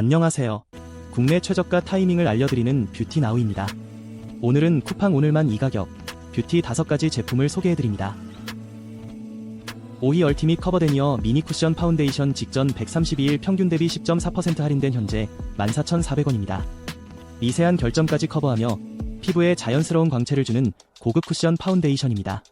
안녕하세요. 국내 최저가 타이밍을 알려드리는 뷰티 나우입니다. 오늘은 쿠팡 오늘만 이 가격, 뷰티 5가지 제품을 소개해드립니다. 5위 얼티밋 커버 데니어 미니 쿠션 파운데이션 직전 132일 평균 대비 10.4% 할인된 현재 14,400원입니다. 미세한 결점까지 커버하며 피부에 자연스러운 광채를 주는 고급 쿠션 파운데이션입니다.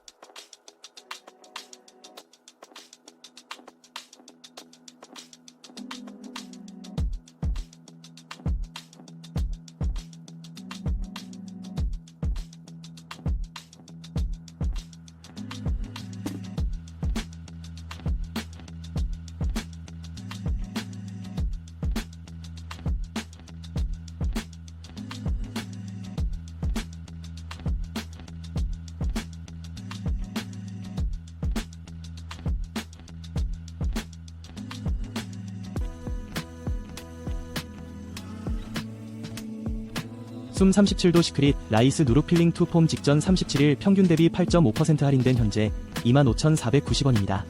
숨 37도 시크릿 라이스 누루 필링 투 폼 직전 37일 평균 대비 8.5% 할인된 현재 25,490원입니다.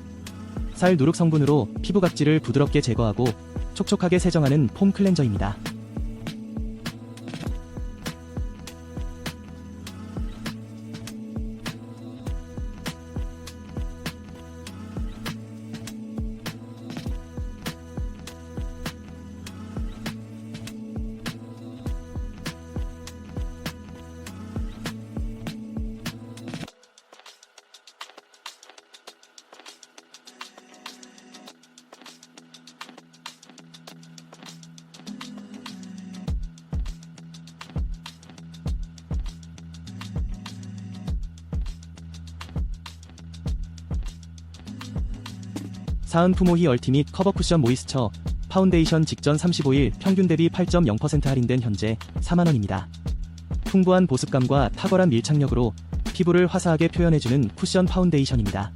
살 누룩 성분으로 피부 각질을 부드럽게 제거하고 촉촉하게 세정하는 폼 클렌저입니다. 사은 푸모히 얼티밋 커버 쿠션 모이스처 파운데이션 직전 35일 평균 대비 8.0% 할인된 현재 4만원입니다. 풍부한 보습감과 탁월한 밀착력으로 피부를 화사하게 표현해주는 쿠션 파운데이션입니다.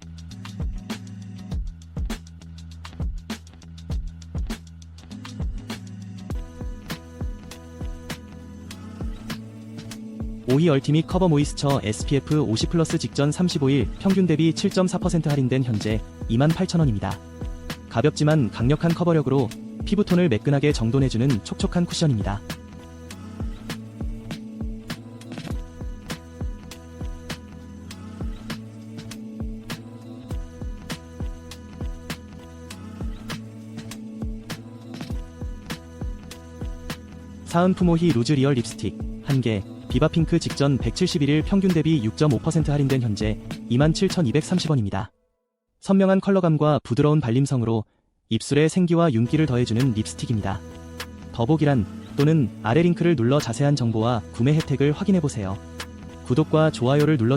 오히 얼티밋 커버 모이스처 SPF 50 플러스 직전 35일 평균 대비 7.4% 할인된 현재 28,000원입니다. 가볍지만 강력한 커버력으로 피부톤을 매끈하게 정돈해주는 촉촉한 쿠션입니다. 사은 푸모히 루즈 리얼 립스틱 1개 비바핑크 직전 171일 평균 대비 6.5% 할인된 현재 27,230원입니다. 선명한 컬러감과 부드러운 발림성으로 입술에 생기와 윤기를 더해주는 립스틱입니다. 더보기란 또는 아래 링크를 눌러 자세한 정보와 구매 혜택을 확인해보세요. 구독과 좋아요를 눌러